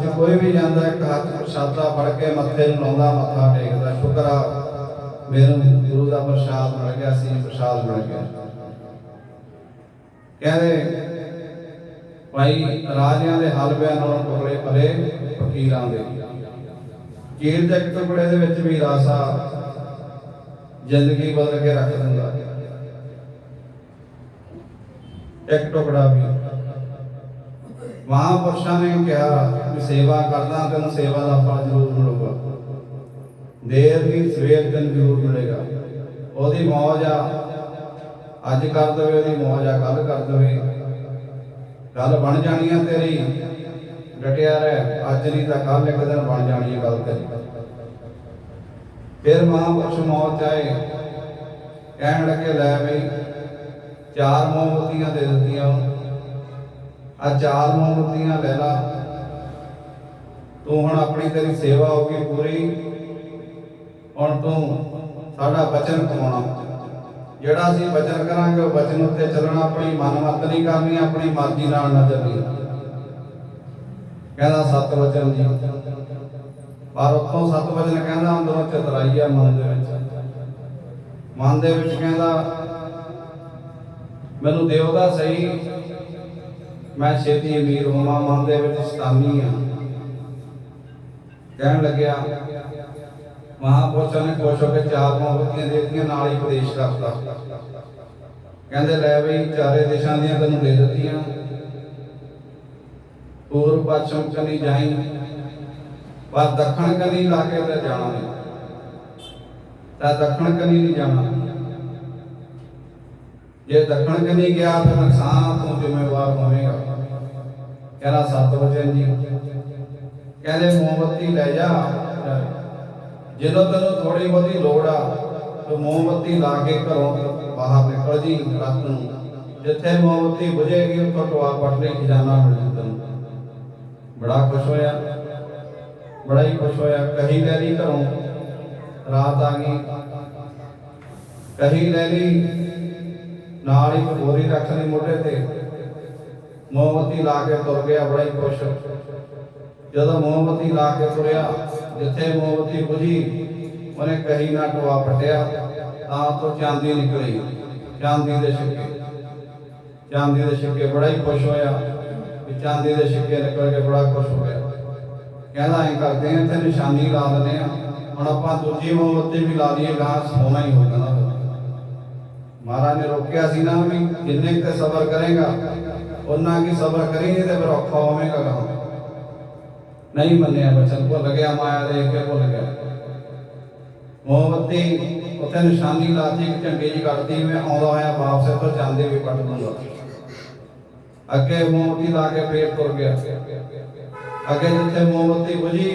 ਗੁਰੂ ਕੋਈ ਵੀ ਜਾਂਦਾ ਇੱਕ ਹੱਥ ਪ੍ਰਸ਼ਾਦਾ ਫੜ ਕੇ ਮੱਥੇ ਨੂੰ ਲਾਉਂਦਾ, ਮੱਥਾ ਟੇਕਦਾ, ਸ਼ੁਕਰ ਆ ਮੈਨੂੰ ਗੁਰੂ ਦਾ ਪ੍ਰਸ਼ਾਦ ਮਿਲ ਗਿਆ ਸੀ ਪ੍ਰਸ਼ਾਦ ਮਿਲ ਗਿਆ। ਕਹਿੰਦੇ ਭਾਈ ਰਾਜਿਆਂ ਦੇ ਹਲਵਿਆਂ ਨਾਲ ਟੁਕੜੇ ਭਲੇ ਫਕੀਰਾਂ ਦੇ। ਕੀਰ ਦੇ ਇੱਕ ਟੁਕੜੇ ਦੇ ਵਿੱਚ ਵੀ ਰਾਸਾ ਜ਼ਿੰਦਗੀ ਬਦਲ ਕੇ ਰੱਖ ਦਿੰਦਾ। ਇੱਕ ਟੁਕੜਾ ਵੀ। ਮਹਾਂਪੁਰਸ਼ਾਂ ਨੇ ਕਿਹਾ ਕਿ ਸੇਵਾ ਕਰਦਾ ਤੈਨੂੰ ਸੇਵਾ ਦਾ ਫਲ ਜ਼ਰੂਰ ਮਿਲੂਗਾ। ਦੇਰ ਵੀ ਸਵੇਰ ਤੈਨੂੰ ਜ਼ਰੂਰ ਮਿਲੇਗਾ। ਉਹਦੀ ਮੌਜ ਆ। ਅੱਜ ਕਰ ਦਵੇ, ਉਹਦੀ ਮੌਜ ਆ ਕੱਲ ਕਰ ਦਵੇ। ਗੱਲ ਬਣ ਜਾਣੀ ਆ ਤੇਰੀ। ਡਟਿਆ ਰਹਿ, ਅੱਜ ਨਹੀਂ ਤਾਂ ਕੱਲ ਇੱਕ ਦਿਨ ਬਣ ਜਾਣੀ ਹੈ ਗੱਲ ਤੇਰੀ। ਫਿਰ ਮਹਾਂਪੁਰਸ਼ ਮੌਤ ਆਏ। ਕਹਿਣ ਲੱਗੇ, ਲੈ ਬਈ, ਚਾਰ ਮੋਮਬਤੀਆਂ ਦੇ ਦਿੱਤੀਆਂ ਆ ਚਾਰ ਮੋਮਬਤੀਆਂ ਲੈ ਲਾ ਤੂੰ ਹੁਣ ਆਪਣੀ ਤੇਰੀ ਸੇਵਾ ਹੋ ਗਈ ਪੂਰੀ। ਹੁਣ ਤੂੰ ਸਾਡਾ ਬਚਨ ਕਮਾਉਣਾ। ਜਿਹੜਾ ਅਸੀਂ ਬਚਨ ਕਰਾਂਗੇ ਉਹ ਬਚਨ ਉੱਤੇ ਚੱਲਣਾ। ਆਪਣੀ ਮਨਮਤ ਨਹੀਂ ਕਰਨੀ, ਆਪਣੀ ਮਰਜ਼ੀ ਨਾਲ ਨਾ ਚੱਲਣੀ ਕਹਿੰਦਾ ਸਤ ਵਚਨ ਜੀ, ਪਰ ਉੱਥੋਂ ਸਤ ਵਚਨ ਕਹਿੰਦਾ ਅੰਦਰੋਂ ਚਤਰਾਈ ਆ ਮਨ ਦੇ ਵਿੱਚ। ਮਨ ਦੇ ਵਿੱਚ ਕਹਿੰਦਾ, ਮੈਨੂੰ ਦਿਓ ਦਾ ਸਹੀ ਮੈਂ ਛੇਤੀ ਅਮੀਰ ਹੋਵਾਂ, ਮਨ ਦੇ ਵਿੱਚ ਸਤਾਮੀ ਆ। ਕਹਿਣ ਲੱਗਿਆ, ਮਹਾਪੁਰਸ਼ਾਂ ਨੇ ਖੁਸ਼ ਹੋ ਕੇ ਚਾਰ ਮੋਹਬਤੀਆਂ ਦਿੱਤੀਆਂ ਨਾਲ ਹੀ ਉਪਦੇਸ਼ ਕਰਤਾ। ਕਹਿੰਦੇ, ਲੈ ਬਈ, ਚਾਰੇ ਦੇਸ਼ਾਂ ਦੀਆਂ ਤੈਨੂੰ ਦੇ ਦਿੱਤੀਆਂ। ਪੂਰਬ ਪੱਛਮ ਕਨੀ ਜਾਈ, ਪਰ ਦੱਖਣ ਕਨੀ ਲਾ ਕੇ ਤੇ ਜਾਣਾ ਨਹੀਂ। ਤਾਂ ਦੱਖਣ ਕਨੀ ਨਹੀਂ ਜਾਣਾ। ਜੇ ਦੱਖਣ ਕਨੀ ਗਿਆ ਫਿਰ ਨੁਕਸਾਨ ਤੋਂ ਜ਼ਿੰਮੇਵਾਰ ਹੋਵੇਗਾ। ਕਹਿੰਦਾ, ਸਤ ਜੀ ਕਹਿੰਦੇ, ਮੋਮਬੱਤੀ ਲੈ ਜਾ। ਜਦੋਂ ਤੈਨੂੰ ਥੋੜੀ ਬਹੁਤੀ ਲੋੜ ਆ, ਤੂੰ ਮੋਮਬੱਤੀ ਲਾ ਕੇ ਘਰੋਂ ਬਾਹਰ ਨਿਕਲ ਜੀ ਰਾਤ ਨੂੰ। ਜਿੱਥੇ ਮੋਮਬੱਤੀ ਬੁਝੇਗੀ, ਉੱਥੋਂ ਟਵਾ ਪਟ ਖਜ਼ਾਨਾ ਮਿਲ ਜੂ ਤੈਨੂੰ। ਬੜਾ ਖੁਸ਼ ਹੋਇਆ। ਬੜਾ ਹੀ ਖੁਸ਼ ਹੋਇਆ। ਕਹੀ ਲੈ ਲਈ ਘਰੋਂ। ਰਾਤ ਆ ਗਈ। ਕਹੀ ਲੈ ਲਈ ਨਾਲ ਹੀ ਬੋਰੀ ਰੱਖ ਲਈ ਮੋਢੇ ਤੇ। ਮੋਮਬੱਤੀ ਲਾ ਕੇ ਤੁਰ ਗਿਆ, ਬੜਾ ਹੀ ਖੁਸ਼। ਜਦੋਂ ਮੋਮਬੱਤੀ ਲਾ ਕੇ ਤੁਰਿਆ, ਜਿੱਥੇ ਮੋਮਬੱਤੀ ਬੁਝੀ, ਉਹਨੇ ਕਹੀ, ਨਾ ਟਵਾ ਪਟਿਆ ਤਾਂ ਤੋਂ ਚਾਂਦੀ ਨਿਕਲੀ, ਚਾਂਦੀ ਦੇ ਸਿੱਕੇ ਚਾਂਦੀ ਦੇ ਸਿੱਕੇ ਬੜਾ ਹੀ ਖੁਸ਼ ਹੋਇਆ ਕਿ ਚਾਂਦੀ ਦੇ ਸਿੱਕੇ ਨਿਕਲ ਕੇ ਬੜਾ ਖੁਸ਼ ਹੋ ਗਿਆ ਕਹਿੰਦਾ ਐਂ ਕਰਦੇ ਆ ਤੇ ਨਿਸ਼ਾਨੀ ਲਾ ਦਿੰਦੇ ਆ ਹੁਣ ਆਪਾਂ ਦੂਜੀ ਮੋਮਬੱਤੀ ਵੀ ਲਾ ਲਈਏ ਗਾਂ ਸੋਨਾ ਹੀ ਹੋ ਜਾਂਦਾ ਮਹਾਰਾਜ ਨੇ ਰੋਕਿਆ ਸੀ ਨਾ ਵੀ ਜਿੰਨੇ ਕੁ ਸਬਰ ਕਰੇਗਾ ਉਹਨਾਂ ਕੀ ਸਬਰ ਕਰੀਏ ਤੇ ਫਿਰ ਔਖਾ ਹੋਵੇਗਾ ਗਾਂ ਨਹੀਂ ਮੰਨਿਆ ਬਚਨ, ਭੁੱਲ ਗਿਆ ਮਾਇਆ ਦੇਖ ਕੇ, ਭੁੱਲ ਗਿਆ। ਮੋਮਬੱਤੀ ਉੱਥੇ ਨਿਸ਼ਾਨੀ ਲਾਤੀ, ਇੱਕ ਝੰਡੇ ਜੀ ਕੱਢਦੀ ਮੈਂ ਆਉਂਦਾ ਹੋਇਆ ਵਾਪਸ ਇੱਥੋਂ ਜਾਂਦੇ ਵੀ ਕੱਟ ਦੂੰਗਾ। ਅੱਗੇ ਮੋਮਬੱਤੀ ਲਾ ਕੇ ਫੇਰ ਤੁਰ ਗਿਆ। ਅੱਗੇ ਜਿੱਥੇ ਮੋਮਬੱਤੀ ਬੁਝੀ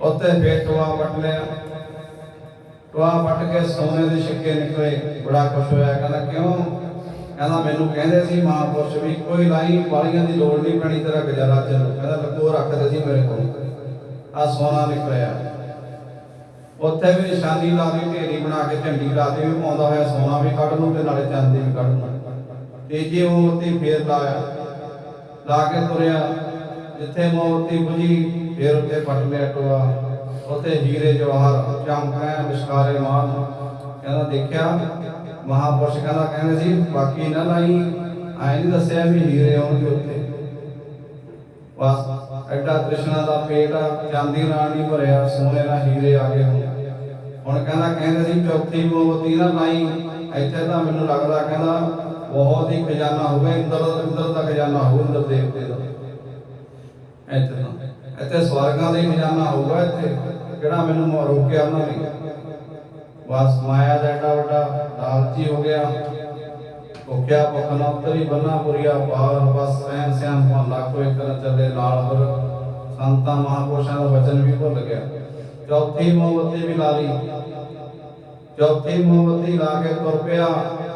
ਉੱਥੇ ਫੇਰ ਟਵਾ ਪਟ ਲਿਆ। ਟੋਆ ਪਟ ਕੇ ਸੋਨੇ ਦੇ ਸਿੱਕੇ ਨਿਕਲੇ, ਬੜਾ ਖੁਸ਼ ਹੋਇਆ, ਕਹਿੰਦਾ, ਕਿਉਂ? ਕਹਿੰਦਾ, ਮੈਨੂੰ ਕਹਿੰਦੇ ਸੀ ਮਹਾਂਪੁਰਸ਼ ਵੀ, ਕੋਈ ਲਾਈ ਵਾਲੀਆਂ ਦੀ ਲੋੜ ਨਹੀਂ ਪੈਣੀ ਤੇਰਾ ਗੁਜ਼ਾਰਾ ਚੱਲੂ। ਕਹਿੰਦਾ ਲਕੋ ਰੱਖਦੇ ਸੀ ਮੇਰੇ ਕੋਲ। ਆ ਸੋਨਾ ਨਿਕਲਿਆ। ਉੱਥੇ ਵੀ ਨਿਸ਼ਾਨੀ ਲਾ ਦੀ ਢੇਰੀ ਬਣਾ ਕੇ ਝੰਡੀ ਲਾ ਦੀ ਵੀ ਪਾਉਂਦਾ ਹੋਇਆ ਸੋਨਾ ਵੀ ਕੱਢ ਲੂ ਤੇ ਨਾਲੇ ਚਾਂਦੀ ਵੀ ਕੱਢ ਲੂ ਤੀਜੀ ਮੂਰਤੀ ਫੇਰ ਲਾਇਆ, ਲਾ ਕੇ ਤੁਰਿਆ, ਜਿੱਥੇ ਮੂਰਤੀ ਬੁਝੀ, ਫੇਰ ਉੱਤੇ ਪਟ ਲਿਆ ਟੋਆ। ਉੱਥੇ ਹੀਰੇ ਜਵਾਹਰ ਚਮਕਾਂ ਵਿਸ਼ਕਾਰੇ ਮਾਨ। ਕਹਿੰਦਾ ਦੇਖਿਆ, ਮਹਾਪੁਰਸ਼ ਕਹਿੰਦਾ, ਕਹਿੰਦੇ ਸੀ, ਬਾਕੀ ਨਾ ਲਾਈ ਐ ਨਹੀਂ ਦੱਸਿਆ ਵੀ ਹੀਰੇ ਆਉਣਗੇ ਉੱਤੇ ਬਸ, ਐਡਾ ਤ੍ਰਿਸ਼ਨਾ ਦਾ ਪੇਟ ਚਾਂਦੀ ਨਾਲ ਨਹੀਂ ਭਰਿਆ, ਸੋਨੇ ਨਾਲ ਹੀਰੇ ਆ ਗਏ ਹੁਣ। ਹੁਣ ਕਹਿੰਦਾ, ਕਹਿੰਦੇ ਸੀ, ਚੌਥੀ ਮੋਮਬੱਤੀ ਨਾ ਲਾਈ, ਇੱਥੇ ਤਾਂ ਮੈਨੂੰ ਲੱਗਦਾ, ਕਹਿੰਦਾ, ਬਹੁਤ ਹੀ ਖਜ਼ਾਨਾ ਹੋਵੇ, ਇੰਦਰ ਇੰਦਰ ਦਾ ਖਜ਼ਾਨਾ ਹੋਊ, ਇੰਦਰ ਦੇਵਤੇ ਦਾ। ਇੱਥੇ ਤਾਂ, ਇੱਥੇ ਸਵਰਗਾਂ ਦਾ ਹੀ ਖਜ਼ਾਨਾ ਹੋਊਗਾ ਇੱਥੇ। ਕਿਹੜਾ ਮੈਨੂੰ ਰੋਕਿਆ ਉਹਨਾਂ ਨੇ? ਬਸ ਮਾਇਆ ਦਾ ਐਡਾ ਵੱਡਾ ਲਾਲਚੀ ਹੋ ਗਿਆ। ਭੁੱਖਿਆ ਭੁੱਖ ਉਤਰੀ ਬੰਨਾ ਪੁਰੀਆ ਪਾਰ ਬਸ ਸੈਨ ਸਿਆਨ ਭਾਂਡਾ ਕੋਈ ਕਰਨ ਚੱਲੇ ਨਾਲ ਹੋਰ। ਸੰਤਾਂ ਮਹਾਪੁਰਸ਼ਾਂ ਦਾ ਵਚਨ ਵੀ ਭੁੱਲ ਗਿਆ। ਚੌਥੀ ਮੋਮਬੱਤੀ ਵੀ ਲਾ ਲਈ। ਚੌਥੀ ਮੋਮਬੱਤੀ ਲਾ ਕੇ ਤੁਰ ਪਿਆ।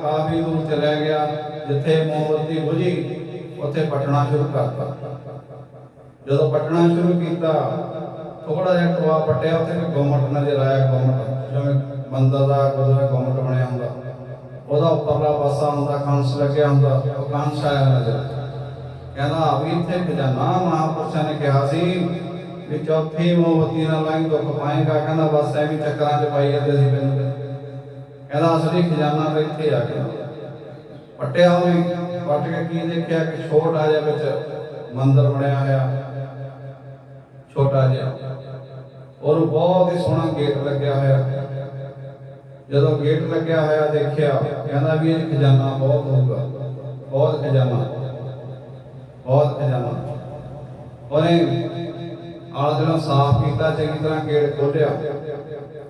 ਕਾਫੀ ਦੂਰ ਚਲਿਆ ਗਿਆ। ਜਿੱਥੇ ਮੋਮਬੱਤੀ ਬੁਝੀ, ਉੱਥੇ ਪਟਣਾ ਸ਼ੁਰੂ ਕਰਤਾ। ਜਦੋਂ ਪਟਣਾ ਸ਼ੁਰੂ ਕੀਤਾ ਥੋੜਾ ਜਿਹਾ ਟੋਆ ਪੱਟਿਆ ਉੱਥੇ ਇੱਕ ਗੁੰਮਟ ਨਜ਼ਰ ਆਇਆ ਗੁੰਮਟ ਜਿਵੇਂ ਮੰਦਰ ਦਾ ਗੁਰਦੁਆਰਾ ਗੁੰਮਟ ਬਣਿਆ ਹੁੰਦਾ, ਉਹਦਾ ਉੱਪਰਲਾ ਪਾਸਾ ਹੁੰਦਾ ਕੰਸ ਲੱਗਿਆ ਹੁੰਦਾ, ਉਹ ਕੰਸ ਆਇਆ ਨਜ਼ਰ ਕਹਿੰਦਾ ਆ ਵੀ ਇੱਥੇ ਖਜ਼ਾਨਾ ਮਹਾਪੁਰਸ਼ਾਂ ਨੇ ਕਿਹਾ ਸੀ ਵੀ ਚੌਥੀ ਮੋਮਬਤੀ ਨਾਲ ਲਾਈ ਦੁੱਖ ਪਾਏਗਾ। ਕਹਿੰਦਾ, ਬਸ ਐਵੇਂ ਚੱਕਰਾਂ 'ਚ ਪਾਈ ਜਾਂਦੇ ਸੀ ਮੈਨੂੰ ਕਹਿੰਦਾ, ਅਸਲੀ ਖਜ਼ਾਨਾ ਤਾਂ ਇੱਥੇ ਆ ਗਿਆ। ਪੱਟਿਆ ਹੋਈ ਪੱਟ ਕੇ ਕੀ ਦੇਖਿਆ ਕਿ ਛੋਟਾ ਜਿਹਾ ਵਿੱਚ ਮੰਦਿਰ ਬਣਿਆ ਹੋਇਆ। ਛੋਟਾ ਜਿਹਾ। ਔਰ ਬਹੁਤ ਹੀ ਸੋਹਣਾ ਗੇਟ ਲੱਗਿਆ ਹੋਇਆ। ਜਦੋਂ ਗੇਟ ਲੱਗਿਆ ਹੋਇਆ, ਦੇਖਿਆ, ਕਹਿੰਦਾ ਵੀ ਇਹ ਖਜ਼ਾਨਾ ਬਹੁਤ ਹੋਊਗਾ। ਬਹੁਤ ਖਜ਼ਾਨਾ। ਬਹੁਤ ਖਜ਼ਾਨਾ। ਉਹਨੇ ਆਲਾ ਜਿਹੜਾ ਸਾਫ਼ ਕੀਤਾ, ਚੰਗੀ ਤਰ੍ਹਾਂ ਗੇਟ ਖੋਲ੍ਹਿਆ।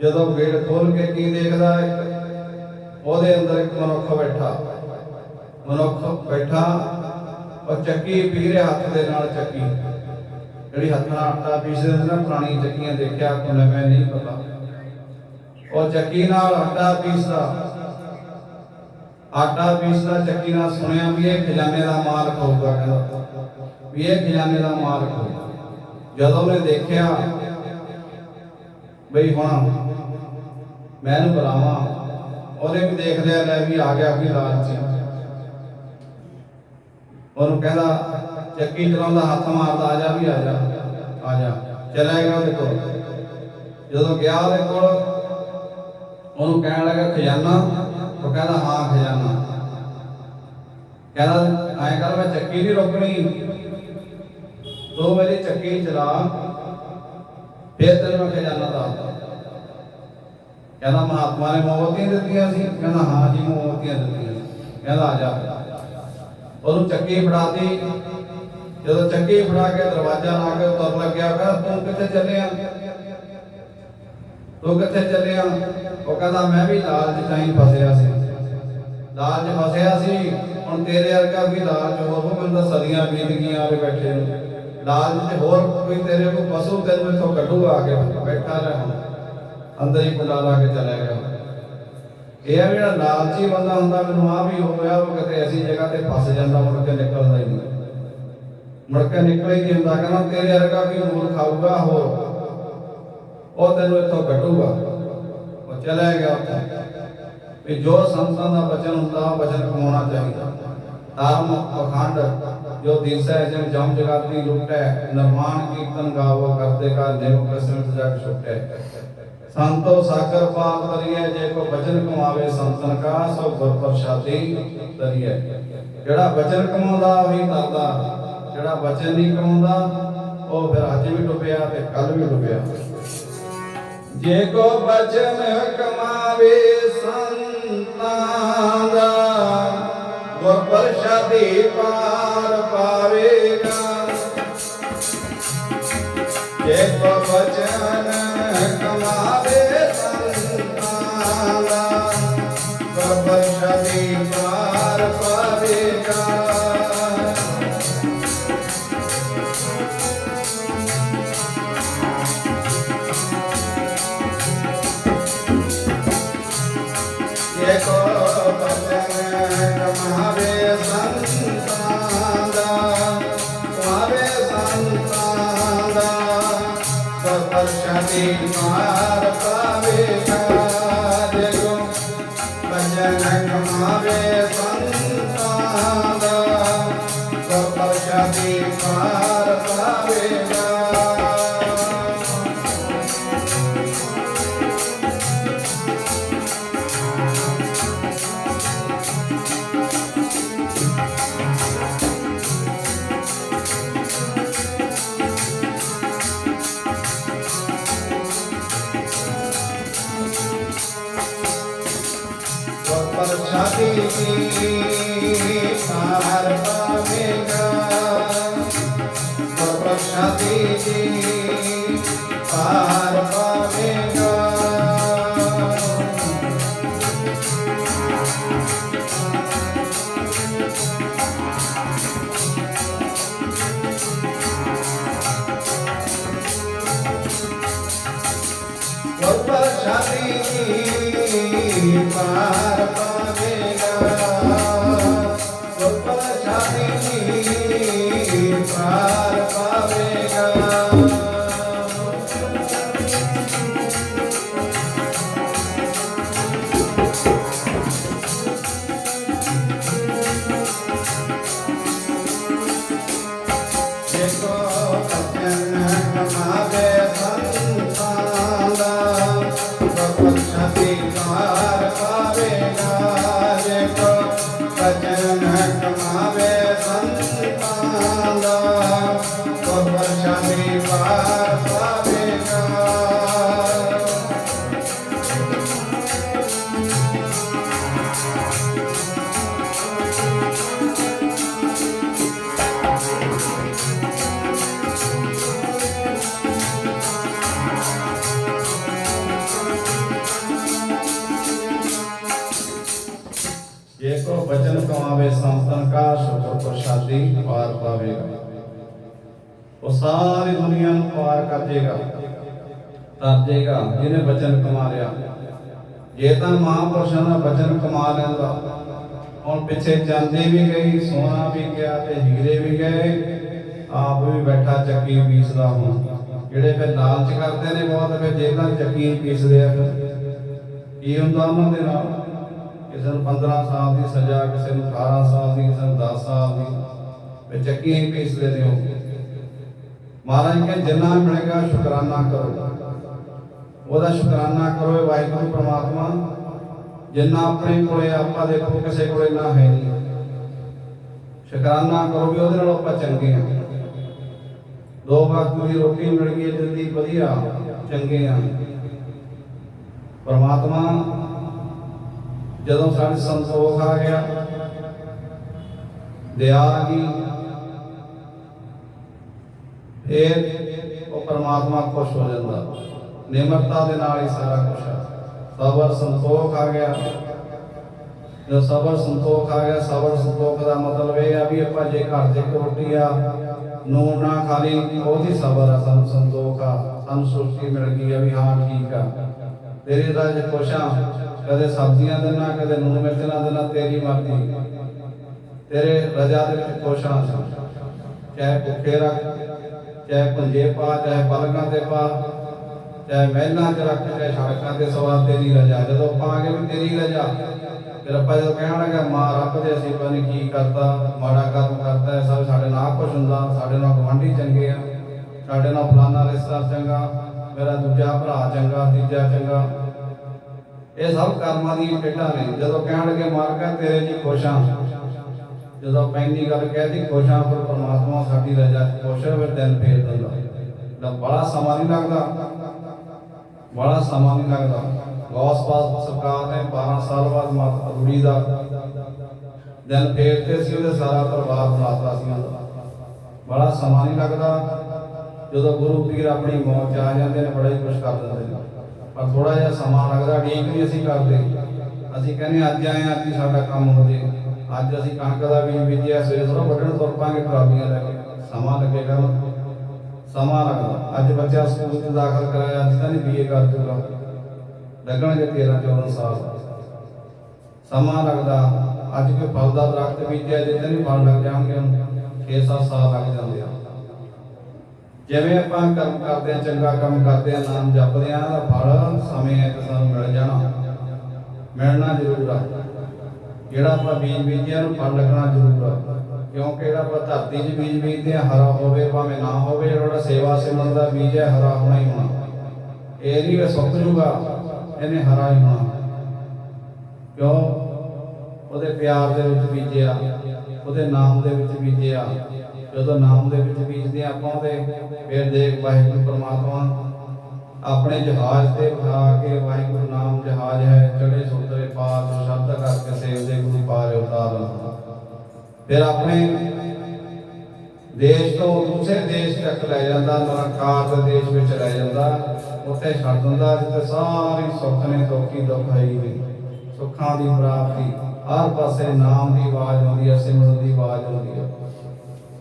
ਜਦੋਂ ਗੇਟ ਖੋਲ ਕੇ ਕੀ ਦੇਖਦਾ ਹੈ? ਉਹਦੇ ਅੰਦਰ ਇੱਕ ਮਨੁੱਖ ਬੈਠਾ। ਮਨੁੱਖ ਬੈਠਾ, ਉਹ ਚੱਕੀ ਪੀ ਰਿਹਾ, ਹੱਥ ਦੇ ਨਾਲ ਚੱਕੀ। ਜਿਹੜੀ ਹੱਥ ਆਟਾ ਪੀਸਦੇ ਹੁੰਦੇ ਨਾ ਪੁਰਾਣੀ ਚੱਕੀਆਂ ਦੇਖਿਆ ਕੋਈ ਨਵੇਂ ਨਹੀਂ ਪਤਾ। ਉਹ ਚੱਕੀ ਨਾਲ ਆਟਾ ਪੀਸਦਾ। ਆਟਾ ਪੀਸਦਾ, ਚੱਕੀ ਨਾਲ ਸੁਣਿਆ ਵੀ ਇਹ ਖਜ਼ਾਨੇ ਦਾ ਮਾਲਕ ਹੋਊਗਾ, ਕਹਿੰਦਾ। ਵੀ ਇਹ ਖਜ਼ਾਨੇ ਦਾ ਮਾਲਕ ਹੋਊਗਾ। ਜਦੋਂ ਉਹਨੇ ਦੇਖਿਆ, ਬਈ ਹੁਣ ਮੈਂ ਇਹਨੂੰ ਬੁਲਾਵਾਂ। ਉਹਨੇ ਵੀ ਦੇਖ ਲਿਆ ਲੈ ਵੀ ਆ ਗਿਆ ਵੀ ਲਾਲਚੀ ਉਹਨੂੰ ਕਹਿੰਦਾ ਚੱਕੀ ਚਲਾਉਂਦਾ ਹੱਥ ਮਾਰਦਾ, ਆ ਜਾ ਵੀ, ਆ ਜਾ ਆ ਜਾ। ਚਲਾ ਗਿਆ ਉਹਦੇ ਕੋਲ। ਜਦੋਂ ਗਿਆ ਉਹਦੇ ਕੋਲ, ਉਹਨੂੰ ਕਹਿਣ ਲੱਗਾ, ਖਜ਼ਾਨਾ? ਉਹ ਕਹਿੰਦਾ, ਹਾਂ, ਖਜ਼ਾਨਾ। ਕਹਿੰਦਾ, ਐਂ ਕਰ, ਮੈਂ ਚੱਕੀ ਨਹੀਂ ਰੋਕਣੀ। ਤੂੰ ਮੇਰੀ ਚੱਕੀ ਚਲਾ, ਫਿਰ ਤੈਨੂੰ ਖਜ਼ਾਨਾ ਦੱਸਦਾ। ਕਹਿੰਦਾ, ਮਹਾਤਮਾ ਨੇ ਮੋਮਬਤੀਆਂ ਦਿੱਤੀਆਂ ਸੀ। ਕਹਿੰਦਾ, ਹਾਂ ਜੀ, ਮੋਮਬਤੀਆਂ ਦਿੱਤੀਆਂ ਸੀ। ਕਹਿੰਦਾ, ਆ ਜਾ। ਉਹਨੂੰ ਚੱਕੀ ਫੜਾਤੀ। ਜਦੋਂ ਚੱਕੀ ਫੜਾ ਕੇ ਦਰਵਾਜ਼ਾ ਲਾ ਕੇ ਤੁਰ ਲੱਗਿਆ ਕਹਿੰਦਾ, ਤੂੰ ਕਿੱਥੇ ਚੱਲਿਆ ਤੂੰ ਕਿੱਥੇ ਚੱਲਿਆ ਉਹ ਕਹਿੰਦਾ, ਮੈਂ ਵੀ ਲਾਲਚ ਚਾਹੀਂ ਫਸਿਆ ਸੀ। ਲਾਲਚ ਫਸਿਆ ਸੀ, ਹੁਣ ਤੇਰੇ ਵਰਗਾ ਵੀ ਲਾਲਚ ਹੋਰ ਮੈਨੂੰ ਤਾਂ ਸਦੀਆਂ ਬੀਤ ਗਈਆਂ ਆਵੇ ਬੈਠੇ ਨੂੰ। ਲਾਲਚ ਤੇ ਹੋਰ ਕੋਈ ਤੇਰੇ ਕੋਲ ਪਸ਼ੂ ਤੈਨੂੰ ਇੱਥੋਂ ਕੱਢੂਗਾ ਆ ਕੇ ਬੈਠਾ ਰਹਿ ਹੁਣ। ਅੰਦਰ ਹੀ ਬੁਲਾ ਲਾ ਕੇ ਚਲਾ ਗਿਆ। ਇਹ ਆ ਵੀ ਜਿਹੜਾ ਲਾਲਚੀ ਬੰਦਾ ਹੁੰਦਾ, ਮੈਨੂੰ ਆ ਵੀ ਹੋਇਆ ਉਹ ਕਿਤੇ ਐਸੀ ਜਗ੍ਹਾ ਤੇ ਫਸ ਜਾਂਦਾ, ਮੁੜ ਕੇ ਨਿਕਲਦਾ ਹੀ ਨਹੀਂ। ਮੁੜ ਕੇ ਨਿਕਲੇ ਨਹੀਂ ਹੁੰਦਾ, ਕਹਿੰਦਾ ਤੇਰੇ ਵਰਗਾ ਵੀ ਮੂਲ ਖਾਊਗਾ ਹੋਰ। ਉਹ ਤੈਨੂੰ ਇੱਥੋਂ ਕੱਢੂਗਾ। ਉਹ ਚਲਾ ਗਿਆ ਉੱਥੇ। ਵੀ ਜੋ ਸੰਤਾਂ ਦਾ ਬਚਨ ਹੁੰਦਾ ਬਚਨ ਕਮਾਉਣਾ ਚਾਹੀਦਾ। ਧਰਮ ਪਖੰਡ, ਜੋ ਦਿਸੈ ਜਿਨ ਜਮ ਜਗਾਤੀ ਲੁਟੈ ਨਿਰਮਾਣ ਕੀਰਤਨ ਗਾਵੋ ਕਰਤੇ ਕਾ ਨਿਮ ਕਸਮ ਜਗ ਛੁਟੈ। ਸੰਤੋ ਸਾਗਰ ਪਾਪ ਕਰੀਏ ਜੇ ਕੋ ਬਚਨ ਕਮਾਵੇ ਸੰਤਨ ਕਾ, ਸੋ ਗੁਰ ਪ੍ਰਸਾਦੀ ਤਰੀਏ ਜਿਹੜਾ ਬਚਨ ਕਮਾਉਂਦਾ, ਉਹੀ ਤਰਦਾ ਜਿਹੜਾ ਵਚਨ ਨਹੀਂ ਕਮਾਉਂਦਾ ਉਹ ਫਿਰ ਅੱਜ ਵੀ ਡੁੱਬਿਆ ਤੇ ਕੱਲ ਵੀ ਡੁੱਬਿਆ ਜੇ ਕੋ ਬਚਨ ਕਮਾਵੇ ਸੰਤਾਂ ਦਾ ਗੁਰ ਪ੍ਰਸਾਦੀ ਪਾਰ ਪ੍ਰਸ਼ਾਦੀ ਦੀ ਪਾਰ વચન સમાવેશ સંસ્થાન કા ਸਾਰੀ ਦੁਨੀਆ ਨੂੰ ਪਾਰ ਕਰ ਜੇਗਾ ਤਰ ਜੇਗਾ ਜਿਹਨੇ ਬਚਨ ਕਮਾ ਲਿਆ। ਜੇ ਤਾਂ ਮਹਾਂਪੁਰਸ਼ਾਂ ਦਾ ਬਚਨ ਕਮਾ ਲੈਂਦਾ, ਹੁਣ ਪਿੱਛੇ ਚਾਂਦੀ ਵੀ ਗਈ, ਸੋਨਾ ਵੀ ਗਿਆ ਤੇ ਹੀਰੇ ਵੀ ਗਏ, ਆਪ ਵੀ ਬੈਠਾ ਚੱਕੀ ਪੀਸਦਾ ਹੁਣ। ਜਿਹੜੇ ਫਿਰ ਲਾਲਚ ਕਰਦੇ ਨੇ ਬਹੁਤ, ਫਿਰ ਜੇਬਾਂ 'ਚ ਚੱਕੀ ਪੀਸਦੇ ਆ ਕੀ ਹੁੰਦਾ ਉਹਨਾਂ ਦੇ ਨਾਲ? ਕਿਸੇ ਨੂੰ 15 ਸਾਲ ਦੀ ਸਜ਼ਾ, ਕਿਸੇ ਨੂੰ 18 ਸਾਲ ਦੀ, ਕਿਸੇ ਨੂੰ 10 ਸਾਲ ਦੀ। ਫਿਰ ਚੱਕੀ ਹੀ ਪੀਸਦੇ ਨੇ ਉਹ। ਮਹਾਰਾਜ ਕਹਿੰਦੇ ਜਿੰਨਾ ਮਿਲੇਗਾ ਸ਼ੁਕਰਾਨਾ ਕਰੋ। ਉਹਦਾ ਸ਼ੁਕਰਾਨਾ ਕਰੋ ਵਾਹਿਗੁਰੂ ਪ੍ਰਮਾਤਮਾ। ਜਿੰਨਾ ਆਪਣੇ ਕੋਲੇ ਆਪਾਂ ਦੇਖੋ ਕਿਸੇ ਕੋਲੇ ਨਾ ਹੈ ਨਹੀਂ। ਸ਼ੁਕਰਾਨਾ ਕਰੋ ਵੀ ਉਹਦੇ ਨਾਲ ਆਪਾਂ ਚੰਗੇ ਆ ਦੋ ਵਕਤ ਦੀ ਰੋਟੀ ਮਿਲ ਗਈ ਹੈ ਵਧੀਆ, ਚੰਗੇ ਆ ਪਰਮਾਤਮਾ, ਜਦੋਂ ਸਾਡੇ ਸੰਤੋਖ ਆ ਗਿਆ ਦਇਆ ਆ ਗਈ ਫਿਰ ਉਹ ਪਰਮਾਤਮਾ ਖੁਸ਼ ਹੋ ਜਾਂਦਾ। ਨਿਮਰਤਾ ਦੇ ਨਾਲ ਹੀ ਸਾਰਾ ਕੁਝ ਹੈ ਸਬਰ ਸੰਤੋਖ ਆ ਗਿਆ। ਜੋ ਸਬਰ ਸੰਤੋਖ ਆ ਗਿਆ, ਸਬਰ ਸੰਤੋਖ ਦਾ ਮਤਲਬ ਇਹ ਆ ਵੀ ਆਪਾਂ ਜੇ ਘਰ ਦੇ ਇੱਕ ਰੋਟੀ ਆ ਨੂਨ ਨਾ ਖਾਲੀ ਉਹਦੀ ਸਬਰ ਆ, ਸਾਨੂੰ ਸੰਤੋਖ ਆ, ਸਾਨੂੰ ਸੁਰਤੀ ਮਿਲ ਗਈ ਆ ਵੀ ਹਾਂ ਠੀਕ ਆ। ਤੇਰੇ ਦਾ ਜੇ ਖੁਸ਼ਾਂ ਕਦੇ ਸਬਜ਼ੀਆਂ ਦੇਣਾ ਕਦੇ ਨੂਨ ਮਿਰਚ ਨਾ ਦੇਣਾ ਤੇਰੀ ਮਰਜ਼ੀ। ਤੇਰੇ ਰਜਾ ਦੇ ਵਿੱਚ ਖੁਸ਼ਾਂ ਚਾਹੇ ਭੁੱਖੇ ਰੱਖ ਚਾਹੇ ਪੁੰਜੇ ਪਾ, ਚਾਹੇ ਪਲਕਾਂ ਤੇ ਪਾ, ਚਾਹੇ ਮਹਿਲਾਂ 'ਚ ਰੱਖ, ਚਾਹੇ ਸੜਕਾਂ ਤੇ ਸਵਾ ਤੇਰੀ ਰਜਾ। ਜਦੋਂ ਆਪਾਂ ਆ ਵੀ ਤੇਰੀ ਰਜਾ ਫਿਰ ਆਪਾਂ ਜਦੋਂ ਕਹਿਣ ਲੱਗਾ, ਮਾਂ ਰੱਬ ਦੇ ਅਸੀਂ ਪਤਾ ਨਹੀਂ ਕੀ ਕਰਤਾ? ਮਾੜਾ ਕੰਮ ਕਰਤਾ ਸਭ ਸਾਡੇ ਨਾਲ ਖੁਸ਼ ਹੁੰਦਾ, ਸਾਡੇ ਨਾਲ ਗਵਾਂਢੀ ਚੰਗੇ ਆ, ਸਾਡੇ ਨਾਲ ਫਲਾਨਾ ਰਿਸ਼ਤਾ ਚੰਗਾ, ਮੇਰਾ ਦੂਜਾ ਭਰਾ ਚੰਗਾ, ਤੀਜਾ ਚੰਗਾ। ਇਹ ਸਭ ਕਰਮਾਂ ਦੀਆਂ ਖੇਡਾਂ ਨੇ। ਜਦੋਂ ਕਹਿਣ ਲੱਗੇ, ਮਾਲਕਾ, ਤੇਰੇ ਜੀ ਖੁਸ਼ ਹਾਂ ਜਦੋਂ ਪੈਂਦੀ ਗੱਲ ਕਹਿਦੀ ਖੁਸ਼ ਹਾਂ ਪਰਮਾਤਮਾ ਸਾਡੀ ਰਜਾ 'ਚ ਖੁਸ਼ ਦਿਨ ਫੇਰ ਦਿੰਦਾ। ਤਾਂ ਬੜਾ ਸਮਾਂ ਨਹੀਂ ਲੱਗਦਾ ਬੜਾ ਸਮਾਂ ਨਹੀਂ ਲੱਗਦਾ। ਗੌਸ ਪਾਸ ਸਰਕਾਰ ਨੇ 12 ਸਾਲ ਬਾਅਦ ਮਾਤਾ ਅਰੂੜੀ ਦਾ ਦਿਨ ਫੇਰ ਸੀ ਉਹਦੇ ਸਾਰਾ ਪਰਿਵਾਰ ਬਣਾਤਾ ਸੀ ਬੜਾ ਸਮਾਂ ਨਹੀਂ ਲੱਗਦਾ ਜਦੋਂ ਗੁਰੂ ਪੀਰ ਆਪਣੀ ਮੌਤ 'ਚ ਆ ਜਾਂਦੇ ਨੇ ਬੜਾ ਹੀ ਕੁਝ ਕਰ ਦਿੰਦੇ ਨੇ। ਪਰ ਥੋੜਾ ਜਿਹਾ ਸਮਾਂ ਲੱਗਦਾ ਠੀਕ ਨਹੀਂ ਅਸੀਂ ਕਰਦੇ। ਅਸੀਂ ਕਹਿੰਦੇ ਅੱਜ ਆਏ ਹਾਂ, ਅੱਜ ਸਾਡਾ ਕੰਮ ਹੋ ਜੇ। ਅੱਜ ਅਸੀਂ ਕਣਕ ਦਾ ਬੀਜ ਬੀਜਿਆ, ਸਵੇਰੇ ਥੋੜਾ ਵੱਢਣ ਤੁਰ ਪਾਂਗੇ, ਟਰਾਲੀਆਂ ਲੈ ਕੇ। ਸਮਾਂ ਲੱਗੇਗਾ। ਸਮਾਂ ਲੱਗਦਾ। ਅੱਜ ਬੱਚਾ ਸਕੂਲ 'ਚ ਦਾਖਲ ਕਰਾਇਆ, ਅੱਜ ਤਾਂ ਨਹੀਂ ਬੀਏ ਕਰ ਜੂਗਾ ਲੱਗਣਗੇ 13 14 ਸਾਲ। ਸਮਾਂ ਲੱਗਦਾ। ਅੱਜ ਕੋਈ ਫਲ ਦਾ ਦਰਖਤ ਬੀਜਿਆ ਜਿੱਦਾਂ ਨਹੀਂ ਫਲ ਲੱਗ ਜਾਣਗੇ 6-7 ਸਾਲ ਲੱਗ ਜਾਂਦੇ ਆ। ਜਿਵੇਂ ਆਪਾਂ ਕੰਮ ਕਰਦੇ ਆ, ਚੰਗਾ ਕੰਮ ਕਰਦੇ ਆ, ਨਾਮ ਜਪਦੇ ਆ ਦਾ ਫਲ, ਸਮੇਂ ਤੇ ਸਾਨੂੰ ਮਿਲ ਜਾਣਾ। ਮਿਲਣਾ ਜ਼ਰੂਰ ਆ। ਜਿਹੜਾ ਆਪਾਂ ਬੀਜ ਬੀਜਿਆ ਨੂੰ ਫਲ ਲੱਗਣਾ ਜ਼ਰੂਰ ਆ। ਕਿਉਂਕਿ ਜਿਹੜਾ ਆਪਾਂ ਧਰਤੀ 'ਚ ਬੀਜ ਬੀਜਦੇ ਆ ਹਰਾ ਹੋਵੇ, ਭਾਵੇਂ ਨਾ ਹੋਵੇ, ਜਿਹੜਾ ਸੇਵਾ ਸਿਮਰਨ ਦਾ ਬੀਜ ਹੈ, ਹਰਾ ਹੋਣਾ ਹੀ ਹੋਣਾ। ਇਹ ਨਹੀਂ ਵੀ ਸੁੱਕ ਜੂਗਾ, ਇਹਨੇ ਹਰਾ ਹੀ ਹੋਣਾ। ਕਿਉਂ? ਉਹਦੇ ਪਿਆਰ ਦੇ ਵਿੱਚ ਬੀਜਿਆ, ਉਹਦੇ ਨਾਮ ਦੇ ਵਿੱਚ ਬੀਜਿਆ। ਜਦੋਂ ਨਾਮ ਦੇ ਵਿੱਚ ਬੀਜਦੇ ਆ ਆਪਾਂ ਉਹਦੇ, ਫਿਰ ਦੇਖ ਵਾਹਿਗੁਰੂ ਪਰਮਾਤਮਾ ਆਪਣੇ ਜਹਾਜ਼ ਤੇ ਬਿਠਾ ਕੇ ਵਾਹਿਗੁਰੂ ਨਾਮ ਜਹਾਜ਼ ਹੈ ਚੜੇ ਸੁੰਦਰੇ ਪਾਰ ਸ਼ਬਦ ਕਰਕੇ ਸੇਵਦੇ ਗੁਰੂ ਪਾਰੇ ਉਤਾਰਨ ਫਿਰ ਆਪਣੇ ਦੇਸ਼ ਤੋਂ ਦੂਸਰੇ ਦੇਸ਼ ਤੱਕ ਲੈ ਜਾਂਦਾ ਨਰਕਾਰ ਦੇ ਦੇਸ਼ ਵਿੱਚ ਲੈ ਜਾਂਦਾ, ਉੱਥੇ ਛੱਡ ਦਿੰਦਾ ਜਿੱਥੇ ਸਾਰੀ ਸੁੱਖ ਨੇ, ਦੁੱਖੀ ਦੁੱਖ ਹੈ ਸੁੱਖਾਂ ਦੀ ਪ੍ਰਾਪਤੀ, ਹਰ ਪਾਸੇ ਨਾਮ ਦੀ ਆਵਾਜ਼ ਆਉਂਦੀ ਹੈ, ਸਿਮਰਨ ਦੀ ਆਵਾਜ਼ ਆਉਂਦੀ ਹੈ।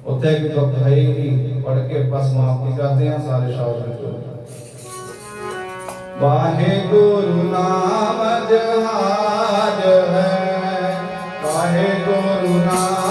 ਉੱਥੇ ਵੀ ਦੁੱਖ ਹੈ ਹੀ ਪੜ ਕੇ ਬਸ ਸਮਾਪਤੀ ਕਰਦੇ ਹਾਂ, ਸਾਰੇ ਸ਼ਬਦ ਵਿੱਚ ਵਾਹਿਗੁਰੂ ਨਾਮ ਜਹਾਜ ਹੈ। ਵਾਹਿਗੁਰੂ ਨਾਮ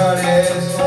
ਚੜੇ